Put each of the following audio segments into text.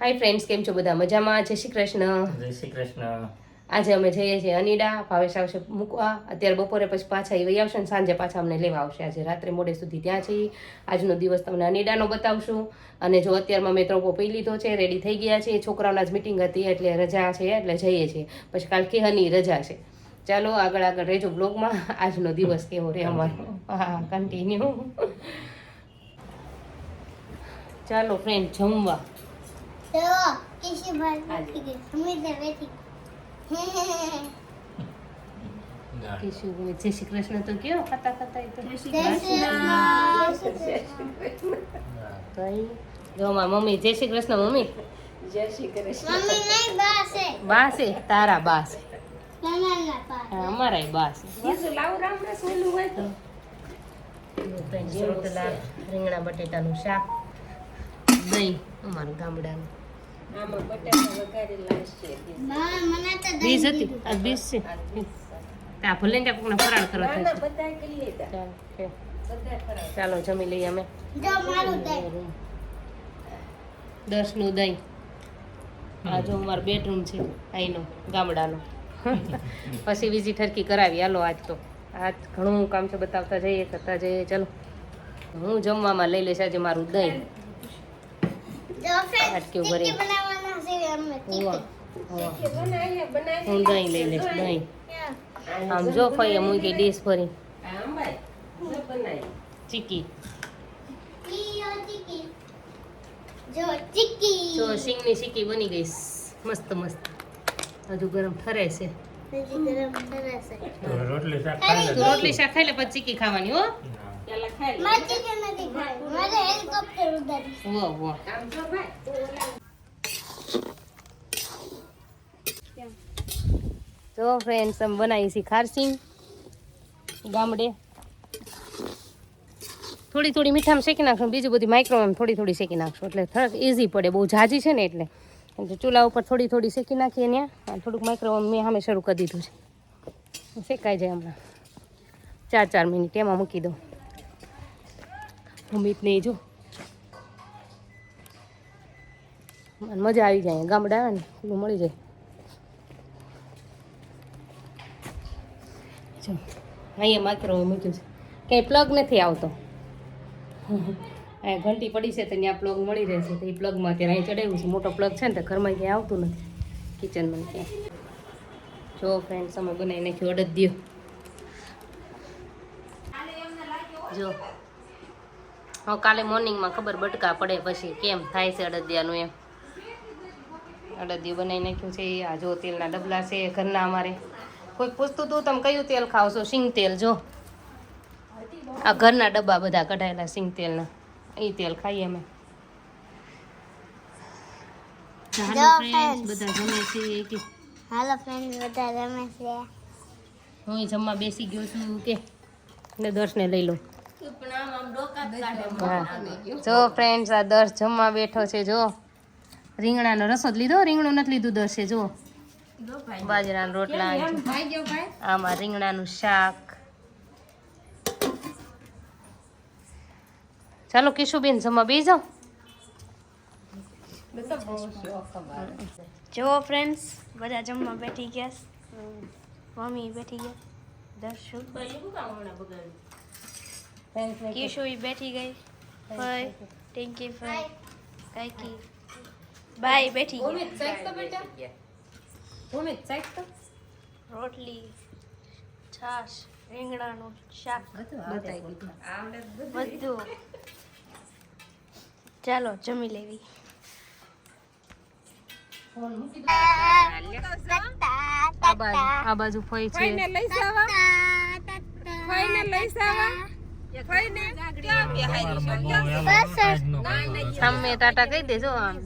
Hi friends કેમ છો બધા? મજામાં? જય શ્રી કૃષ્ણ. જય શ્રી કૃષ્ણ. આજે અમે જઈએ છીએ અનીડા ભાવેશ આવશે મૂકવા. અત્યારે બપોરે પછી પાછા એ આવશે ને સાંજે પાછા અમને લેવા આવશે. આજે રાત્રે મોડે સુધી ત્યાં છીએ. આજનો દિવસ તમને અનીડાનો બતાવશું. અને જો અત્યારમાં મેં ત્રોપો પી લીધો છે રેડી થઈ ગયા છે છોકરાઓના જ મિટિંગ હતી એટલે રજા છે એટલે જઈએ છીએ. પછી કાલ કેહની રજા છે. ચાલો આગળ આગળ રહેજો બ્લોગમાં આજનો દિવસ કેવો રહે અમારો હા કન્ટિન્યુ ચાલો ફ્રેન્ડ જમવા. તો કેશુભાઈ જય શ્રી કૃષ્ણ તો કયો ખાતા ખાતા એ તો. જય શ્રી કૃષ્ણ. જો મમ્મી જય શ્રી કૃષ્ણ મમ્મી. મમ્મી નહીં બા છે. તારા બાસ અમારા બાસ ના પા હા, અમારાય બા છે. જો friends, રીંગણા બટેટાનું શાક. દહીં અમારું ગામડાનું. મા મને તો બીજ હતી? આ બીજ છે? આ ભલે ને કોકને ફરાળ કરવા થાય છે. ચાલો, જમી લઈએ અમે. દસનું દહીં. આ જો અમારો બેડરૂમ છે અહીંનો ગામડાનો. પછી બીજી ઠરકી કરાવી. હાલો આજ તો. આજ ઘણું કામ છે બતાવતા જઈએ કરતા જઈએ. ચલો. હું જમવામાં લઈ લઈશ આજે મારું દહીં. કેવું ભરે. હું દહીં લઈ લઈશ દહીં. આમ જો મૂકી ડીશ ભરી. ચીકી. જો સિંગની ચીકી બની ગઈ. મસ્ત મસ્ત. હજુ ગરમ ઠરે છે. હજી ગરમ કરે છે તો રોટલી શાક ખાઈ તું રોટલી શાક ખાઈ લે પછી ચીકી ખાવાની હો. મારે હેલિકોપ્ટર ઉડાડી વો વો તો ફ્રેન્ડ્સ બનાવી છીએ ખારસી. ગામડે. થોડી થોડી મીઠામાં શેકી નાખશું, બીજું બધી માઇક્રોવેવ થોડી થોડી શેકી નાખશું. એટલે થોડાક ઇઝી પડે, બહુ જાજી છે ને એટલે. એટલે ચૂલા ઉપર થોડી થોડી શેકી નાખીએ ત્યાં થોડુંક માઇક્રોવેવ મેં સામે શરૂ કરી દીધું છે. શેકાઈ જાય હમણાં. ચાર ચાર મિનિટ એમાં મૂકી દઉં. નહીં જો. મજા આવી જાય, ગામડા આવે ને એટલું મળી જાય. જો, અહીંયા માત્ર મૂક્યું છે. ક્યાંય પ્લગ નથી આવતો. અહીંયા ઘંટી પડી છે તો ત્યાં પ્લગ મળી રહેશે તો એ પ્લગમાં અત્યારે અહીં ચડાવ્યું છે. મોટો પ્લગ છે ને તો ઘરમાં ક્યાંય આવતું નથી. કિચનમાં ક્યાંય. જો ફ્રેન્ડ્સ અમે બનાવી નાખ્યું દો જો. હવે કાલે મોર્નિંગમાં ખબર બટકા પડે પછી કેમ થાય છે અડદિયાનું એમ. અડદિયું બનાવી નાખ્યું છે આ જો તેલના ડબલા છે ઘરના અમારે. કોઈ પૂછતું હતું તમે કયું તેલ ખાવ છો? સિંગ તેલ જો. આ ઘરના ડબ્બા બધા કઢાયેલા સિંગ તેલના. એ તેલ ખાઈએ અમે. બધા જમે છે કે. હાલો ફ્રેન્ડ બધા રમે છે. હું જમવા બેસી ગયો છું કે. ને દર્શને લઈ લો. હા. જો ફ્રેન્ડ્સ આ દર્શ જમવા બેઠો છે જો. રીંગણાનો રસો જ લીધો રીંગણું નથી લીધું દર્શે જો. બાજરાના રોટલા. આમાં રીંગણાનું શાક. ચાલો કિશુબેન જમવા બેસી જાઓ. જો ફ્રેન્ડ્સ બધા જમવા બેઠી ગયા મમ્મી બેઠી ગયા. દર્શુ કિશોઈ બેઠી ગઈ ફઈ ટિંકી ફઈ કાકી બાય બેઠી ગઈ રોટલી છાશ રીંગણાનું શાક બધું ચાલો જમી લેવી. આ બાજુ જાવ ફાઈનેલ લઈ છે. સામે ટાટા કહી દેજો આમ.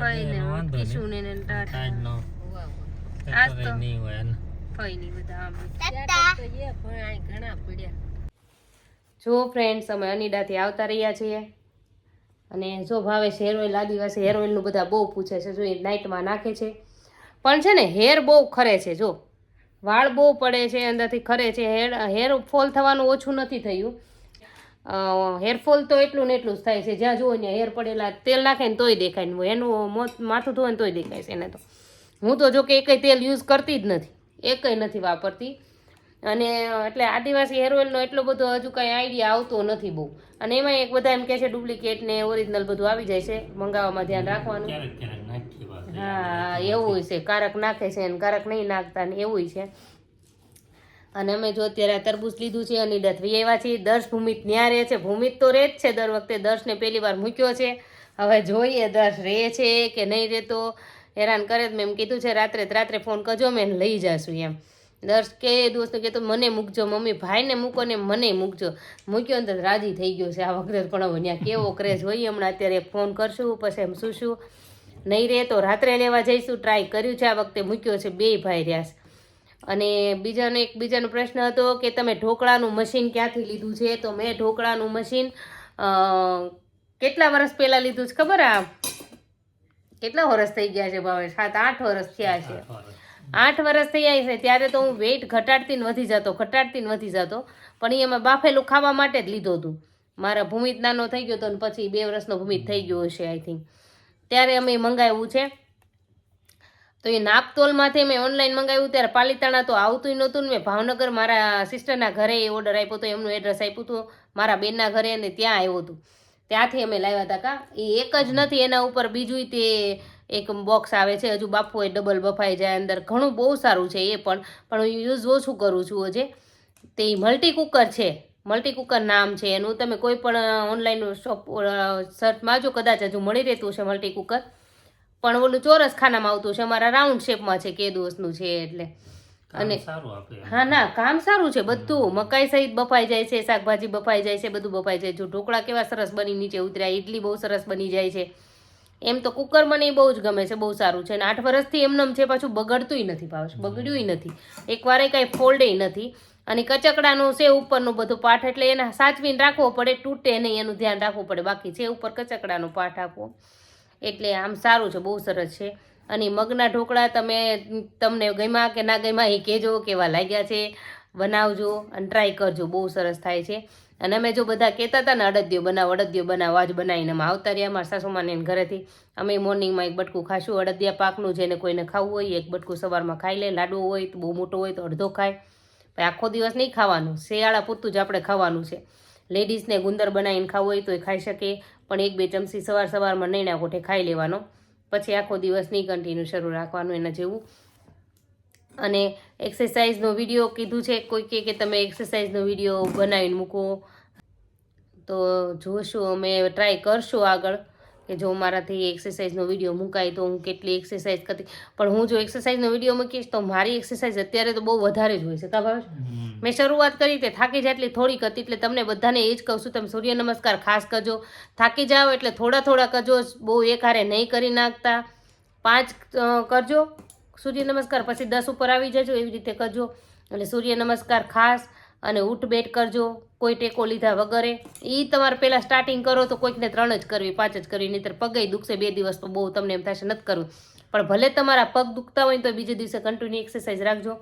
ફઈને કિશુને ને ટાટા. આજ તો ફઈ ની. બધા આમ. જો ફ્રેન્ડ્સ અમે અનિડાથી આવતા રહ્યા છીએ. અને જો ભાવે હેર ઓઇલ આદિવાસી હેર ઓઇલનું બધા બહુ પૂછે છે જો એ નાઇટમાં નાખે છે. પણ છે ને હેર બહુ ખરે છે જો. વાળ બહુ પડે છે, અંદરથી ખરે છે. હેર હેર ફોલ થવાનું ઓછું નથી થયું. હેરફોલ તો એટલું ને એટલું જ થાય છે. જ્યાં જુઓ ત્યાં હેર પડેલા, તેલ નાખે ને તોય દેખાય ને. એનું માથું ધોવે ને તોય દેખાય છે એને તો. હું તો જો કે એકય તેલ યુઝ કરતી જ નથી. એકય નથી વાપરતી. અને, એટલે આદિવાસી હેર ઓઇલનો એટલો બધો હજુ કાંઈ આઈડિયા આવતો નથી બહુ. અને એમાં એક બધા એમ કહે છે ડુપ્લિકેટ ને ઓરિજિનલ બધું આવી જાય છે. મંગાવવામાં ધ્યાન રાખવાનું. હા એવું છે. કારક નાખે છે ને કારક નહીં નાખતા ને એવું છે. અને અમે જો અત્યારે તરબૂચ લીધું છે અને દત્ત એવા છીએ. દર્શ ભૂમિત ન્યા રહે છે. ભૂમિત તો રહે જ છે દર વખતે. દર્શને પહેલી વાર મૂક્યો છે. હવે જોઈએ દર્શ રહે છે કે નહીં રહેતો હેરાન કરે મેં એમ કીધું છે રાત્રે રાત્રે ફોન કરજો મેં લઈ જાશું એમ. દર્શ કે દોસ્તો કે તો મને મૂકજો મમ્મી ભાઈને મૂકો ને મને મૂકજો. મૂક્યો ને તો રાજી થઈ ગયો છે. આ વખતે પણ હવે ત્યાં કેવો ક્રેઝ હોય. હમણાં અત્યારે ફોન કરશું પછી એમ શું શું નહીં રહે તો રાત્રે લેવા જઈશું ટ્રાય કર્યું છે આ વખતે મૂક્યો છે બે ભાઈ રહ્યા છે. અને બીજાનો એક બીજાનો પ્રશ્ન હતો કે તમે ઢોકળાનું મશીન ક્યાંથી લીધું છે? તો મેં ઢોકળાનું મશીન કેટલા વર્ષ પહેલાં લીધું છે ખબર આ? કેટલા વર્ષ થઈ ગયા છે ભાવે સાત આઠ વર્ષ થયા છે. આઠ વર્ષ. થયા છે ત્યારે તો હું વેઇટ ઘટાડતી ને વધી જતો ઘટાડતી ને વધી જતો પણ એ એમાં બાફેલું ખાવા માટે જ લીધું હતું મારા ભૂમિત નાનો થઈ ગયો હતો ને પછી બે વર્ષનો ભૂમિત થઈ ગયો હશે આઈ થિંક ત્યારે અમે મંગાવ્યું છે. તો એ નાપતોલમાંથી મેં ઓનલાઈન મંગાવ્યું ત્યારે પાલીતાણા તો આવતું નહોતું ને મેં ભાવનગર મારા સિસ્ટરના ઘરે એ ઓર્ડર આપ્યો હતો એમનું એડ્રેસ આપ્યું હતું. મારા બેનના ઘરે અને ત્યાં આવ્યું હતું. ત્યાંથી અમે લાવ્યા હતા કા. એ એક જ નથી એના ઉપર બીજું તે એક બોક્સ આવે છે. હજુ બાપુ એ ડબલ બફાઈ જાય અંદર. ઘણું બહુ સારું છે એ પણ. પણ હું યુઝ ઓછું કરું છું હજે. તે મલ્ટી કુકર છે. મલ્ટી કુકર નામ છે એનું. તમે કોઈ પણ ઓનલાઈન શોપ સર્ચમાં જો કદાચ હજુ મળી રહેતું છે મલ્ટી કુકર પણ ઓલું ચોરસ ખાનામાં આવતું છે અમારા રાઉન્ડ શેપમાં છે કે દોસ્તનું છે એટલે. અને હા ના કામ સારું છે બધું. મકાઈ સહિત બફાઈ જાય છે શાકભાજી બફાઈ જાય છે બધું બફાઈ જાય છે. ઢોકળા કેવા સરસ બની નીચે ઉતર્યા ઇડલી બહુ સરસ બની જાય છે. એમ તો કુકર મને બહુ જ ગમે છે બહુ સારું છે. અને આઠ વર્ષથી એમનેમ છે પાછું બગડતુંય નથી પાછું બગડ્યુંય નથી. એકવારે કાંઈ ફોલ્ડેય નથી. અને કચકડાનું છે ઉપરનું બધું પાઠ એટલે એને સાચવીને રાખવો પડે, તૂટે નહીં, એનું ધ્યાન રાખવું પડે. બાકી છે ઉપર કચકડાનો પાઠ આપવો એટલે આમ સારું છે, બહુ સરસ છે. અને મગના ઢોકળા તમે, તમને ગમ્યા કે ના ગમ્યા એ કહેજો, કેવા લાગ્યા છે, બનાવજો અને ટ્રાય કરજો, બહુ સરસ થાય છે. અને અમે જો બધા કહેતા હતા ને, અડદિયો બનાવો અડદિયો બનાવો, આજ બનાવીને અમે આવતા રહ્યા મારા સાસુમાને ઘરેથી. અમે મોર્નિંગમાં એક બટકું ખાશું, અડદિયા પાકનું, જેને કોઈને ખાવું હોય એક બટકું સવારમાં ખાઈ લે, લાડવો હોય તો બહુ મોટો હોય તો અડધો ખાય. પછી આખો દિવસ નહીં ખાવાનું. શિયાળા પૂરતું જ આપણે ખાવાનું છે. લેડીઝને ગુંદર બનાવીને ખાવું હોય તો એ ખાઈ શકે, પણ એક બે ચમચી સવાર સવારમાં નૈણા કોઠે ખાઈ લેવાનો. પછી આખો દિવસ નહીં કન્ટિન્યુ શરૂ રાખવાનું એના જેવું. અને એક્સરસાઇઝનો વીડિયો કીધું છે, કોઈ કહે કે તમે એક્સરસાઇઝનો વીડિયો બનાવીને મૂકો. તો જોશું, અમે ટ્રાય કરશું આગળ. કે જો મારાથી એક્સરસાઇઝનો વીડિયો મુકાય તો હું કેટલી એક્સરસાઇઝ કરતી. પણ હું જો એક્સરસાઇઝનો વીડિયો મૂકીશ તો મારી એક્સરસાઇઝ અત્યારે તો બહુ વધારે જ હોય છે. ખબર મેં શરૂઆત કરી તે થાકી જાય એટલી થોડીક હતી એટલે તમને બધાને એ જ કહું છું તમે સૂર્ય નમસ્કાર ખાસ કરજો. થાકી જાઓ એટલે થોડા થોડા કરજો બહુ એકહારે નહીં કરી નાખતા. પાંચ કરજો સૂર્ય નમસ્કાર પછી દસ ઉપર આવી જજો એવી રીતે કરજો. એટલે સૂર્ય નમસ્કાર ખાસ. અને ઉઠબેટ કરજો કોઈ ટેકો લીધા વગરે. એ તમારે પહેલાં સ્ટાર્ટિંગ કરો તો કોઈકને ત્રણ જ કરવી પાંચ જ કરવી નહીંતર પગે દુખશે બે દિવસ તો બહુ તમને એમ થશે નથી કરવું. પણ ભલે તમારા પગ દુખતા હોય તો બીજે દિવસે કન્ટિન્યુ એક્સરસાઇઝ રાખજો.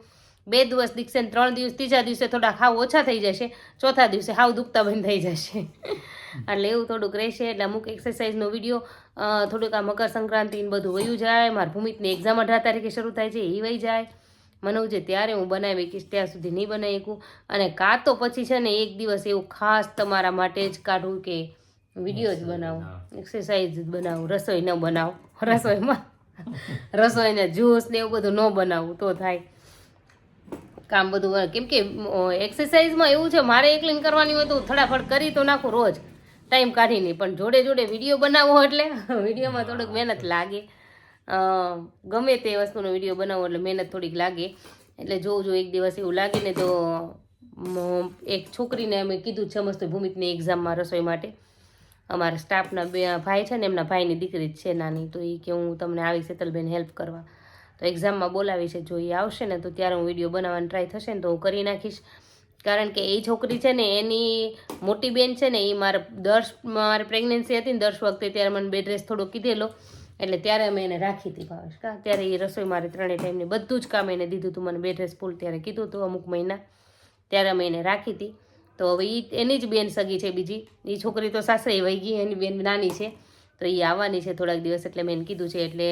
બે દિવસ દીખશે ને ત્રણ દિવસ ત્રીજા દિવસે થોડા હાવ ઓછા થઈ જશે ચોથા દિવસે હાવ દુખતા બંધ થઈ જશે. એટલે એવું થોડુંક રહેશે એટલે અમુક એક્સરસાઇઝનો વીડિયો થોડુંક આ મકર સંક્રાંતિ બધું વયું જાય મારા ભૂમિતની એક્ઝામ અઢાર તારીખે શરૂ થાય છે એ વહી જાય. મને એવું છે ત્યારે હું બનાવી કે ત્યાં સુધી નહીં બનાવી શકું. અને કાં તો પછી છે ને એક દિવસ એવું ખાસ તમારા માટે જ કાઢું કે વીડિયો જ બનાવું. એક્સરસાઇઝ જ બનાવું. રસોઈ ન બનાવું. રસોઈમાં રસોઈને જ્યુસ ને એવું બધું ન બનાવું તો થાય. કામ બધું. કેમ કે એક્સરસાઇઝમાં એવું છે મારે એકલીન કરવાની હોય તો ફટાફટ કરી તો નાખું રોજ. ટાઈમ કાઢીને. પણ જોડે જોડે વીડિયો બનાવવો એટલે વિડીયોમાં થોડુંક મહેનત લાગે. ગમે તે વસ્તુનો વીડિયો બનાવો એટલે મહેનત થોડીક લાગે. એટલે જોઉં જો એક દિવસ એવું લાગે ને તો એક છોકરીને અમે કીધું છે મસ્ત ભૂમિતની એક્ઝામમાં રસોઈ માટે. અમારા સ્ટાફના બે ભાઈ છે ને, એમના ભાઈની દીકરી જ છે નાની, તો એ કે હું તમને આવી શીતલબેન હેલ્પ કરવા. તો એક્ઝામમાં બોલાવી છે, જો એ આવશે ને તો ત્યારે હું વીડિયો બનાવવાની ટ્રાય થશે ને તો હું કરી નાખીશ. કારણ કે એ છોકરી છે ને, એની મોટી બેન છે ને એ મારે દસ મારે પ્રેગ્નન્સી હતી ને દસ વખતે ત્યારે મને બે ડ્રેસ થોડો કીધેલો. એટલે ત્યારે અમે એને રાખી હતી ભાવેશ. કા, ત્યારે એ રસોઈ મારે ત્રણેય ટાઈમની બધું જ કામ એને દીધું હતું મને બે ડ્રેસ ફૂલ ત્યારે કીધું હતું અમુક મહિના. ત્યારે અમે એને રાખી હતી. તો હવે એ એની જ બેન સગી છે બીજી. એ છોકરી તો સાસરે વહી ગઈ, એની બેન નાની છે. તો એ આવવાની છે થોડાક દિવસ એટલે મેં એને કીધું છે એટલે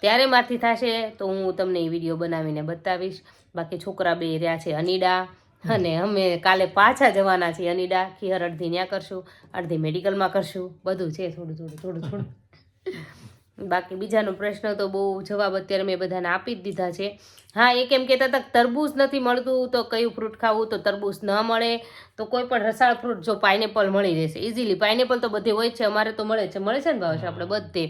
ત્યારે મારથી થશે તો હું તમને એ વીડિયો બનાવીને બતાવીશ. બાકી છોકરા બે રહ્યા છે અનીડા અને અમે કાલે પાછા જવાના છીએ અનીડા. ખીહર અડધી ત્યાં કરશું, અડધી મેડિકલમાં કરશું. બધું છે થોડું થોડું થોડું થોડું. બાકી બીજાનો પ્રશ્ન તો બહુ જવાબ અત્યારે મેં બધાને આપી જ દીધા છે. હા, એ કેમ કહેતા હતા તરબૂચ નથી મળતું, તો કયું ફ્રૂટ ખાવું, તો તરબૂચ ન મળે, તો કોઈ પણ રસાળ ફ્રૂટ જો પાઇનેપલ મળી રહેશે. ઇઝીલી પાઇનેપલ તો બધે હોય છે, અમારે તો મળે છે મળે છે ને ભાવશે આપણે બધે.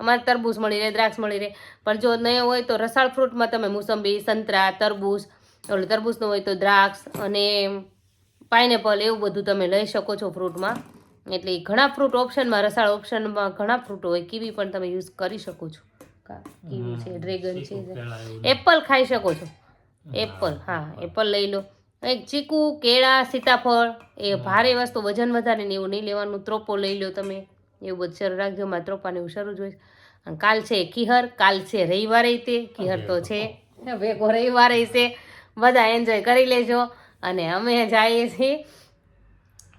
અમારે તરબૂચ મળી રહે, દ્રાક્ષ મળી રહે, પણ જો નહીં હોય તો રસાળ ફ્રૂટમાં તમે મોસંબી, સંતરા, તરબૂચ, ઓલું તરબૂચનું હોય તો દ્રાક્ષ અને પાઇનેપલ એવું બધું તમે લઈ શકો છો ફ્રૂટમાં એટલે ઘણા ફ્રૂટ ઓપ્શનમાં રસાળ ઓપ્શનમાં ઘણા ફ્રૂટ હોય. કીવી પણ તમે યુઝ કરી શકો છો. કીવી છે ડ્રેગન છે એપલ ખાઈ શકો છો. એપલ હા એપલ લઈ લો. એક ચીકુ કેળા સીતાફળ એ ભારે વસ્તુ વજન વધારે ને એવું નહીં લેવાનું. ત્રોપો લઈ લો તમે. એવું બધું શરૂ રાખજો. માં ત્રોપાને એવું શરૂ જોઈશ અને કાલ છે કિહર કાલ છે રવિવારે તે. કિહર તો છે. ભેગો રવિવારે છે બધા એન્જોય કરી લેજો. અને અમે જઈએ છીએ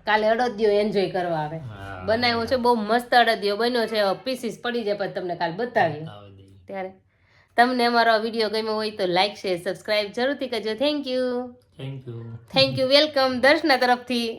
કાલે અડદિયો એન્જોય કરવા આવે. બનાવ્યો છે બહુ મસ્ત અડદિયો બન્યો છે પીસીસ પડી જાય પછી તમને કાલે બતાવી ત્યારે તમને અમારો વીડિયો ગમ્યો હોય તો લાઈક શેર સબસ્ક્રાઇબ જરૂરથી કરજો. Thank you thank you thank you welcome Darshana તરફથી.